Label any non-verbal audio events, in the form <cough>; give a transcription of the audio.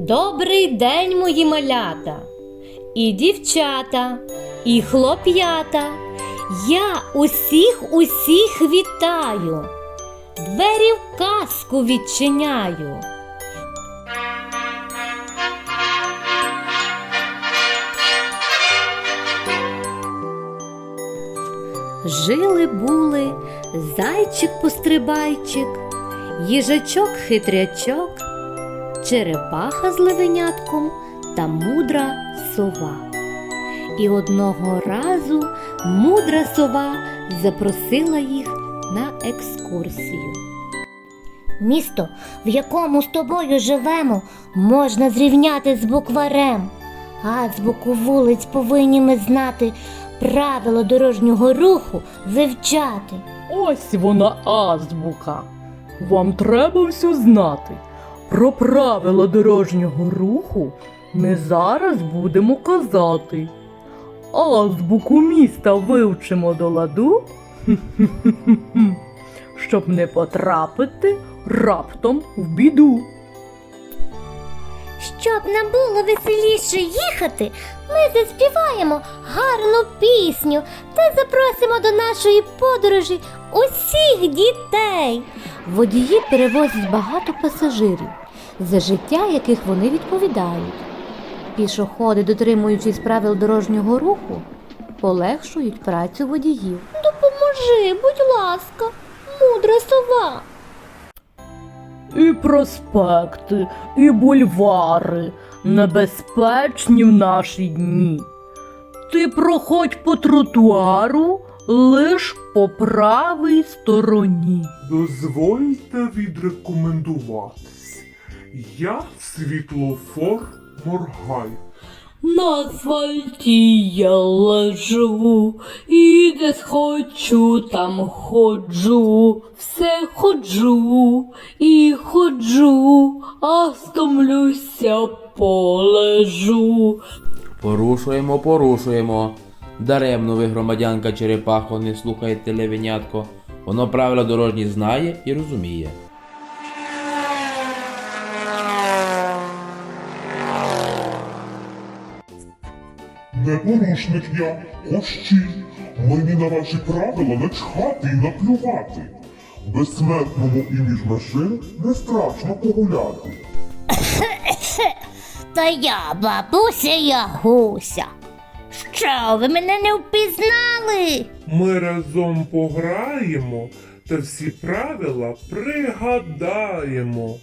Добрий день, мої малята, і дівчата, і хлоп'ята. Я усіх усіх вітаю, двері в казку відчиняю. Жили були зайчик-пострибайчик, їжачок хитрячок, черепаха з левенятком та мудра сова. І одного разу мудра сова запросила їх на екскурсію. Місто, в якому з тобою живемо, можна зрівняти з букварем. Азбуку вулиць повинні ми знати, правила дорожнього руху вивчати. Ось вона азбука. Вам треба все знати. Про правила дорожнього руху ми зараз будемо казати. Азбуку міста вивчимо до ладу, <laughs> щоб не потрапити раптом в біду. Щоб нам було веселіше їхати, ми заспіваємо гарну пісню та запросимо до нашої подорожі усіх дітей. Водії перевозять багато пасажирів, за життя яких вони відповідають. Пішоходи, дотримуючись правил дорожнього руху, полегшують працю водіїв. Допоможи, проспекти, і бульвари небезпечні в наші дні. Ти проходь по тротуару лиш по правій стороні. Дозвольте відрекомендуватись. Я світлофор Моргай. На асфальті я лежу, і де схочу, там ходжу, все ходжу і ходжу, а стомлюся полежу. Порушуємо, порушуємо. Даремно ви, громадянка Черепахо, не слухаєте левенятко. Воно правила дорожні знає і розуміє. Не порушник я, ощій. Мені на ваші правила начхати і наплювати. Безсмертному і між машин не страшно погуляти. <coughs> Та я, бабуся, я гуся. Що, ви мене не впізнали? Ми разом пограємо та всі правила пригадаємо.